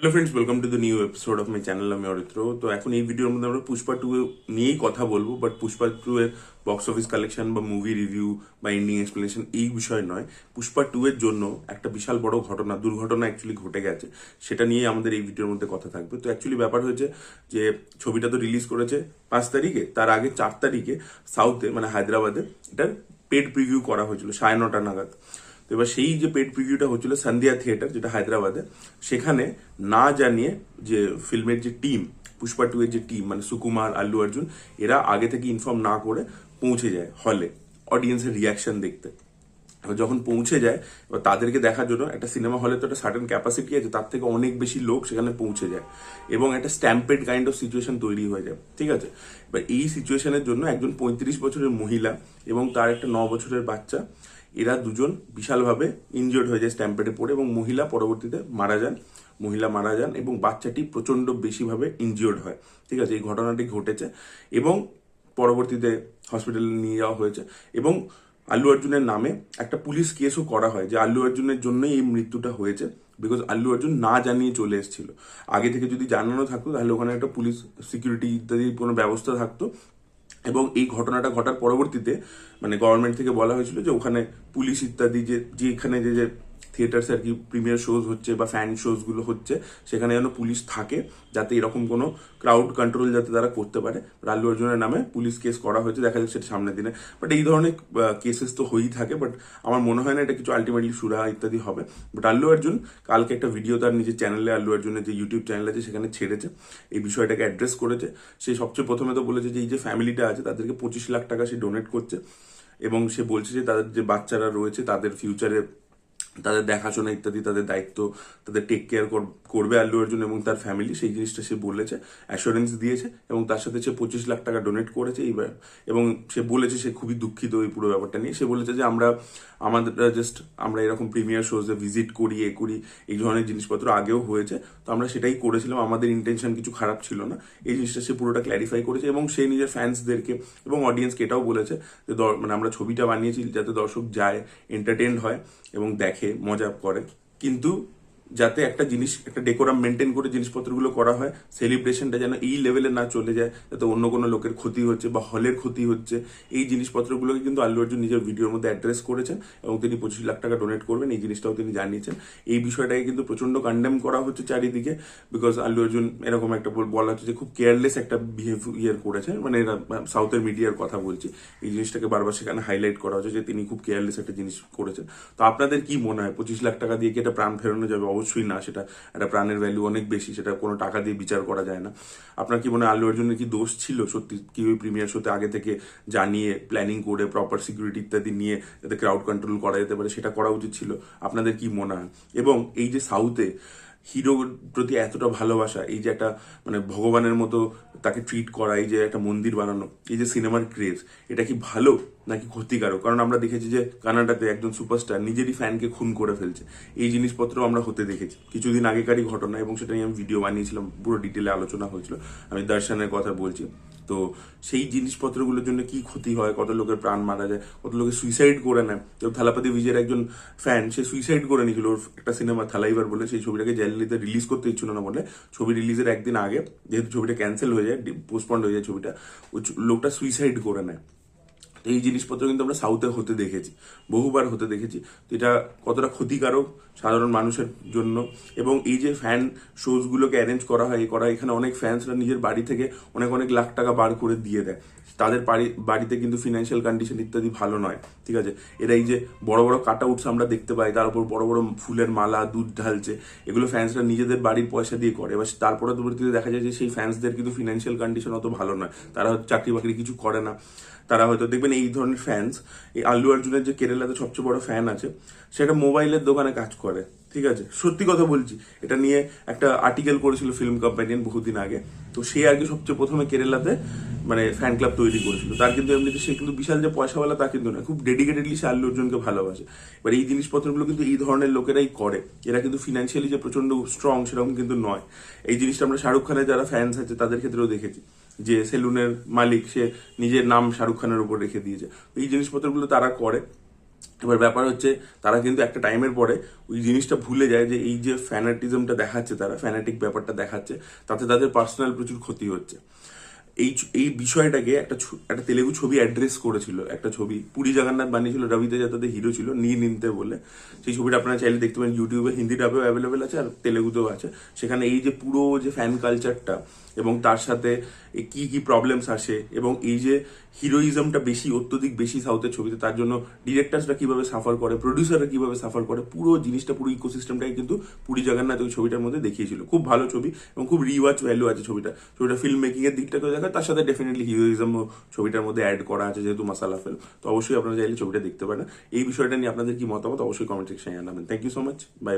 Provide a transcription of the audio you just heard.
Hello friends welcome to the new episode of my channel আমি অরিত্র তো এখন এই ভিডিওর মধ্যে আমরা পুষ্পা টু নিয়েই কথা বলব বাট পুষ্পা টু এর বক্স অফিস কালেকশন বা মুভি রিভিউ বা এন্ডিং এক্সপ্লেনেশন এই বিষয় নয়। পুষ্পা টু এর জন্য একটা বিশাল বড় ঘটনা, দুর্ঘটনা অ্যাকচুয়ালি ঘটে গেছে, সেটা নিয়ে আমাদের এই ভিডিওর মধ্যে কথা থাকবে। তো অ্যাকচুয়ালি ব্যাপার হয়েছে যে ছবিটা তো রিলিজ করেছে পাঁচ তারিখে, তার আগে চার তারিখে সাউথে মানে হায়দ্রাবাদে, এটার পেড প্রিভিউ করা হয়েছিল, সাড়ে নটা নাগাদ। তো এবার সেই যে পেড প্রিভিউটা হচ্ছিল সন্ধ্যা থিয়েটার যেটা হায়দ্রাবাদে, সেখানে না জানিয়ে যে ফিল্মের যে টিম পুষ্পা টু এর যে টিম মানে সুকুমার, আল্লু অর্জুন, এরা আগে থেকে ইনফর্ম না করে পৌঁছে যায় হলে অডিয়েন্সের রিয়াকশন দেখতে। যখন পৌঁছে যায়, এবার তাদেরকে দেখার জন্য একটা সিনেমা হলে তো একটা সার্টেন ক্যাপাসিটি আছে, তার থেকে অনেক বেশি লোক সেখানে পৌঁছে যায় এবং একটা স্ট্যাম্পেড কাইন্ড অফ সিচুয়েশন তৈরি হয়ে যায়, ঠিক আছে? এবার এই সিচুয়েশনের জন্য একজন পঁয়ত্রিশ বছরের মহিলা এবং তার একটা ন বছরের বাচ্চা এরা দুজন বিশালভাবে ইনজিওর্ড হয়ে যায় স্ট্যাম্পেডে পড়ে এবং মহিলা পরবর্তীতে মারা যান। মহিলা মারা যান এবং বাচ্চাটি প্রচণ্ড বেশিভাবে ইনজিওর্ড হয়। ঠিক আছে, এই ঘটনাটি ঘটেছে এবং পরবর্তীতে হসপিটালে নিয়ে যাওয়া হয়েছে এবং আল্লু অর্জুনের নামে একটা পুলিশ কেসও করা হয় যে আল্লু অর্জুনের জন্যই এই মৃত্যুটা হয়েছে বিকজ আল্লু অর্জুন না জানিয়ে চলে এসেছিল। আগে থেকে যদি জানানো থাকতো তাহলে ওখানে একটা পুলিশ সিকিউরিটি ইত্যাদি কোনো ব্যবস্থা থাকতো। এবং এই ঘটনাটা ঘটার পরবর্তীতে মানে গভর্নমেন্ট থেকে বলা হয়েছিল যে ওখানে পুলিশ ইত্যাদি যে, যেখানে যে যে থিয়েটার্স আর কি প্রিমিয়ার শোজ হচ্ছে বা ফ্যান শোজগুলো হচ্ছে, সেখানে যেন পুলিশ থাকে, যাতে এরকম কোনো ক্রাউড কন্ট্রোল যাতে তারা করতে পারে। আল্লু অর্জুনের নামে পুলিশ কেস করা হয়েছে, দেখা যাচ্ছে সেটা সামনের দিনে। বাট এই ধরনের কেসেস তো হয়েই থাকে বাট আমার মনে হয় না এটা কিছু আলটিমেটলি সুরা ইত্যাদি হবে। বাট আল্লু অর্জুন, কালকে একটা ভিডিও তার নিজের চ্যানেলে আল্লু অর্জুনের যে ইউটিউব চ্যানেল আছে, সেখানে ছেড়েছে। এই বিষয়টাকে অ্যাড্রেস করেছে। সে সবচেয়ে প্রথমে তো বলেছে যে, এই যে ফ্যামিলিটা আছে, তাদেরকে পঁচিশ লাখ টাকা সে ডোনেট করছে। এবং সে বলছে যে, তাদের যে বাচ্চারা রয়েছে, তাদের ফিউচারে তাদের দেখাশোনা ইত্যাদি, তাদের দায়িত্ব, তাদের টেক কেয়ার করবে আল্লু অর্জুন এবং তার ফ্যামিলি সেই জিনিসটা সে বলেছে অ্যাসুরেন্স দিয়েছে এবং তার সাথে সে পঁচিশ লাখ টাকা ডোনেট করেছে এইবার এবং সে বলেছে, সে খুবই দুঃখিত এই পুরো ব্যাপারটা নিয়ে। সে বলেছে যে আমরা, আমাদের জাস্ট আমরা এরকম প্রিমিয়ার শোজে ভিজিট করি, এ করি, এই ধরনের জিনিসপত্র আগেও হয়েছে। তো আমরা সেটাই করেছিলাম, আমাদের ইন্টেনশন কিছু খারাপ ছিল না। এই জিনিসটা সে পুরোটা ক্ল্যারিফাই করেছে এবং সে নিজের ফ্যান্সদেরকে এবং অডিয়েন্সকে এটাও বলেছে যে মানে আমরা ছবিটা বানিয়েছি যাতে দর্শক যায় এন্টারটেন্ড হয় এবং দেখে। মজা করে। কিন্তু যাতে একটা জিনিস, একটা ডেকোরাম মেনটেন করে জিনিসপত্রগুলো করা হয় সেলিব্রেশনটা যেন এই লেভেলে না চলে যায়, যাতে অন্য কোনো লোকের ক্ষতি হচ্ছে বা হলের ক্ষতি হচ্ছে। এই জিনিসপত্রগুলোকে কিন্তু আল্লু অর্জুন নিজের ভিডিওর মধ্যে অ্যাড্রেস করেছেন এবং তিনি পঁচিশ লাখ টাকা ডোনেট করবেন, এই জিনিসটাও তিনি জানিয়েছেন। এই বিষয়টাকে কিন্তু প্রচণ্ড কন্ডেম করা হচ্ছে চারিদিকে বিকজ আল্লু অর্জুন এরকম একটা বলা হচ্ছে যে খুব কেয়ারলেস একটা বিহেভিয়ার করেছে মানে এরা সাউথের মিডিয়ার কথা বলছি। এই জিনিসটাকে বারবার সেখানে হাইলাইট করা হচ্ছে যে তিনি খুব কেয়ারলেস একটা জিনিস করেছেন। তো আপনাদের কি মনে হয়, পঁচিশ লাখ টাকা দিয়ে কি এটা প্রাণ ফেরানো যাবে? অবশ্যই না, সেটা একটা প্রাণের ভ্যালু অনেক বেশি, সেটা কোনো টাকা দিয়ে বিচার করা যায় না। আপনার কি মনে হয় আল্লু অর্জুনের কি দোষ ছিল? সত্যি কি ওই প্রিমিয়ার শোতে আগে থেকে জানিয়ে প্ল্যানিং করে প্রপার সিকিউরিটি ইত্যাদি নিয়ে যাতে ক্রাউড কন্ট্রোল করা যেতে পারে, সেটা করা উচিত ছিল? আপনাদের কি মনে হয়? এবং এই যে সাউথে হিরোর প্রতি এতটা ভালোবাসা, এই যে একটা মানে ভগবানের মতো তাকে ট্রিট করা, এই যে একটা মন্দির বানানো, এই যে সিনেমার ক্রেজ এটা কি ভালো নাকি ক্ষতিকারক? কারণ আমরা দেখেছি যে কানাডাতে একজন সুপারস্টার নিজেরই ফ্যানকে খুন করে ফেলছে। এই জিনিসপত্র আমরা হতে দেখেছি। কিছুদিন আগেকারই ঘটনা এবং সেটা নিয়ে আমি ভিডিও বানিয়েছিলাম, পুরো ডিটেলে আলোচনা হয়েছিল। আমি দর্শনের কথা বলছি। তো সেই জিনিসপত্রগুলোর জন্য কি ক্ষতি হয়? কত লোকের প্রাণ মারা যায়? কত লোকে সুইসাইড করে নেয়? যেমন থালাপাতি বিজয়ের একজন ফ্যান সে সুইসাইড করে নিয়েছিল। ওর একটা সিনেমা থালাইভার বলে, সেই ছবিটাকে জ্যালিতে রিলিজ করতে ইচ্ছিল না বলে। ছবি রিলিজের একদিন আগে, যেহেতু ছবিটা ক্যান্সেল হয়ে যায় পোস্টপন্ড হয়ে যায় ছবিটা ওই লোকটা সুইসাইড করে নেয়। এই জিনিসপত্র কিন্তু আমরা সাউথে হতে দেখেছি, বহুবার হতে দেখেছি। তো এটা কতটা ক্ষতিকারক সাধারণ মানুষের জন্য? এবং এই যে ফ্যান শোজগুলোকে অ্যারেঞ্জ করা হয়, করা এখানে অনেক ফ্যান্সরা নিজের বাড়ি থেকে অনেক অনেক লাখ টাকা বার করে দিয়ে দেয়। তাদের বাড়ি, বাড়িতে কিন্তু ফিনান্সিয়াল কন্ডিশন ইত্যাদি ভালো নয়, ঠিক আছে? এরা এই যে বড় বড় কাটা উঠছে আমরা দেখতে পাই, তার উপর বড় বড় ফুলের মালা, দুধ ঢালছে, এগুলো ফ্যান্সরা নিজেদের বাড়ির পয়সা দিয়ে করে। এবার তারপরে পরবর্তীতে দেখা যায় যে সেই ফ্যান্সদের কিন্তু ফিনান্সিয়াল কন্ডিশন অত ভালো নয়। তারা চাকরি বাকরি কিছু করে না। তারা হয়তো দেখবেন এই ধরনের ফ্যান্স এই আল্লু অর্জুনের যে কেরালাতে সবচেয়ে বড় ফ্যান আছে সেটা মোবাইলের দোকানে কাজ করে, ঠিক আছে? সত্যি কথা বলছি, এটা নিয়ে একটা আর্টিকেল করেছিল ফিল্ম কম্প্যানিয়ন বহুদিন আগে, তো সে আগে সবচেয়ে প্রথমে কেরালাতে মানে ফ্যান ক্লাব তৈরি করেছিল। তার কিন্তু এমনিতে সে কিন্তু বিশাল যে পয়সাওয়ালা তা কিন্তু না খুব ডেডিকেটেডলি সে আল্লু অর্জুনকে ভালোবাসে। এবার এই জিনিসপত্রগুলো কিন্তু এই ধরনের লোকেরাই করে, এরা কিন্তু ফিনান্সিয়ালি যে প্রচণ্ড স্ট্রং সেরকম কিন্তু নয়। এই জিনিসটা আমরা শাহরুখ খানের যারা ফ্যান্স আছে, তাদের ক্ষেত্রেও দেখেছি। যে সেলুনের মালিক, সে নিজের নাম শাহরুখ খানের উপর রেখে দিয়েছে। এই জিনিসপত্রগুলো তারা করে। এবার ব্যাপার হচ্ছে, তারা কিন্তু একটা টাইমের পরে ওই জিনিসটা ভুলে যায় যে এই যে ফ্যানাটিজমটা দেখাচ্ছে তারা, ফ্যানাটিক ব্যাপারটা দেখাচ্ছে, তাতে তাদের পার্সোনাল প্রচুর ক্ষতি হচ্ছে। এই এই বিষয়টাকে একটা একটা তেলেগু ছবি অ্যাড্রেস করেছিল, একটা ছবি। পুরী জগন্নাথ বানিয়েছিল, রবিতে যাতে হিরো ছিল, নি নিনতে বলে। সেই ছবিটা আপনারা চাইলে দেখতে পারেন, ইউটিউবে হিন্দি ডাবেও অ্যাভেলেবেল আছে আর তেলেগুতেও আছে। সেখানে এই যে পুরো যে ফ্যান কালচারটা এবং তার সাথে কি কি প্রবলেমস আসে এবং এই যে হিরোইজমটা বেশি, অত্যধিক বেশি সাউথের ছবিতে, তার জন্য ডিরেক্টরসরা কীভাবে সাফার করে প্রডিউসাররা কীভাবে সাফার করে, পুরো জিনিসটা, পুরো ইকোসিস্টেমটাকে কিন্তু পুরী জগন্নাথ ওই ছবিটার মধ্যে দেখিয়েছিল। খুব ভালো ছবি এবং খুব রিওয়াচ ভ্যালু আছে ছবিটা। ছবিটা ফিল্ম মেকিং এর দিকটাকে দেখা, তার সাথে ডেফিনেটলি হিরোইজম ছবিটার মধ্যে অ্যাড করা আছে, যেহেতু মশালা ফিল্ম তো অবশ্যই আপনারা চাইলে ছবিটা দেখতে পারেন। এই বিষয়টা নিয়ে আপনাদের কি মতামত? অবশ্যই কমেন্ট সেকশনে জানাবেন। Thank you so much bye